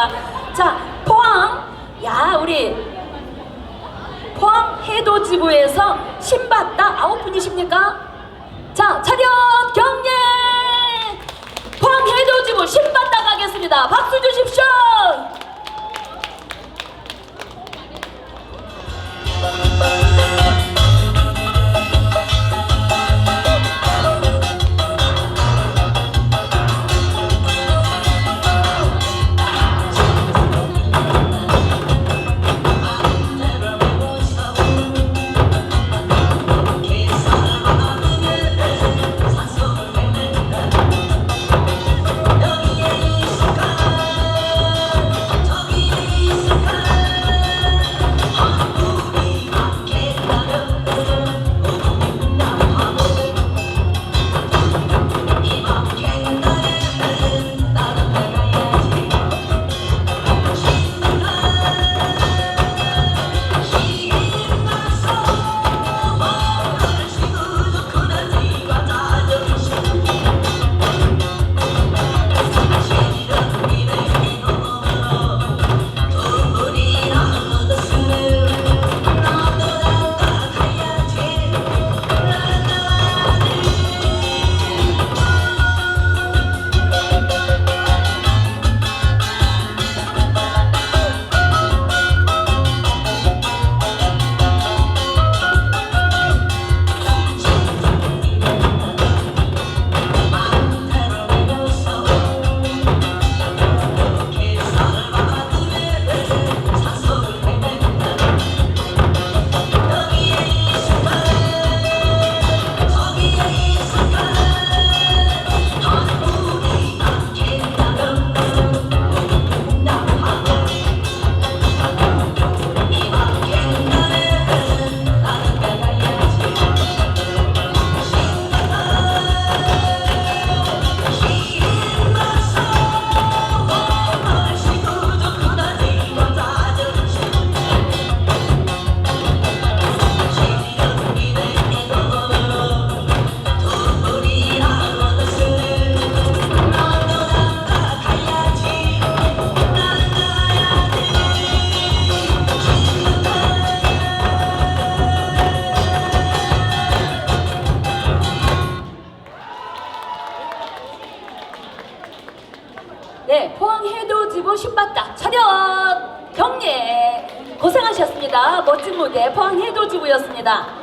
하셨습니까? 자, 포항, 야, 우리 포항 해도지부에서 신받다 아홉 분이십니까? 자, 차렷 경례! 포항 해도지부 신받다 가겠습니다. 박수 주십시오! 네, 포항 해도지부 신받다 차렷 경례 고생하셨습니다. 멋진 무대 포항 해도지부였습니다.